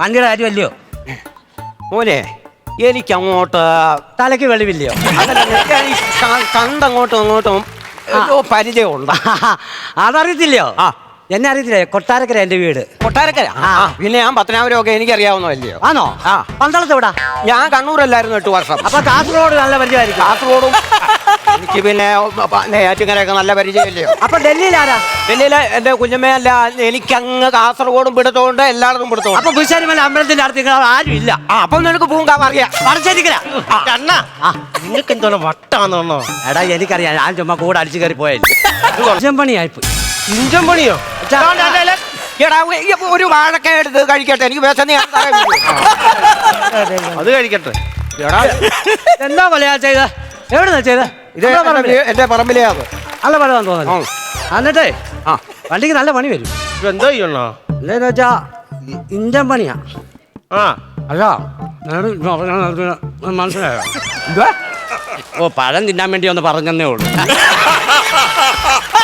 വണ്ടിയുടെ കാര്യമല്ലയോ? മോനെ എനിക്ക് അങ്ങോട്ട് തലയ്ക്ക് വെളിവില്ലയോ? കണ്ടങ്ങോട്ടും അങ്ങോട്ടും പരിചയമുണ്ട്? അതറിയത്തില്ലയോ? ആ. എന്നെ അറിയത്തില്ലേ? കൊട്ടാരക്കര എന്റെ വീട്. കൊട്ടാരക്കര? ആ പിന്നെ ഞാൻ പത്തനാപുരം ഒക്കെ എനിക്കറിയാവുന്നതല്ലയോ? ആണോ? ആ. പന്തളത്ത് വിടാ ഞാൻ കണ്ണൂരല്ലായിരുന്നു എട്ട് വർഷം. അപ്പൊ കാസർഗോഡ് നല്ല പരിചയമായിരിക്കും. കാസർഗോഡും എനിക്ക് പിന്നെ നെയ്യാറ്റിങ്ങരയൊക്കെ നല്ല പരിചയമില്ലയോ? അപ്പൊ ഡൽഹിയിലാരാ? ഡൽഹിയിലെ എന്റെ കുഞ്ഞമ്മയല്ല എനിക്കങ്ങ് കാസർഗോഡും പിടുത്തോണ്ട് എല്ലായിടത്തും പിടുത്തോണ്ട് അപ്പൊ കുശാരിമല അമ്പലത്തിന്റെ അടുത്ത് നിങ്ങൾ ആരും ഇല്ല. ആ അപ്പം നിനക്ക് പൂങ്കാവ് അറിയാം. പറശ്ശേരിക്കര അണ്ണ നിങ്ങൾക്ക് എന്തോ വട്ടാന്നോ എടാ എനിക്കറിയാം ഞാൻ ചുമ്മാ കൂടെ അടിച്ചു കയറി പോയാലും പണിയായിപ്പോയി. ഇഞ്ചൻ പണിയോ? എടാ ഒരു വാഴക്ക എടുത്ത് കഴിക്കട്ടെ എനിക്ക് വിശന്ന് ഞാൻ അത് കഴിക്കട്ടെ. എടാ എന്താ പോലെയാ ചെയ്ത? എവിടെന്നാ ചെയ്ത? ഇത് എന്റെ എന്റെ പറമ്പിലേ അത്. നല്ല പണിതാന്ന് തോന്നുന്നു എന്നിട്ടേ ആ. വണ്ടിക്ക് നല്ല പണി വരും. എന്താ ചെയ്യണോ എന്താന്ന് വെച്ചാ ഇന്ത്യൻ പണിയാ. ആ. അല്ല മനസ്സിലായോ? ഓ പഴം തിന്നാൻ വേണ്ടി ഒന്ന് പറഞ്ഞെന്നേ ഉള്ളൂ.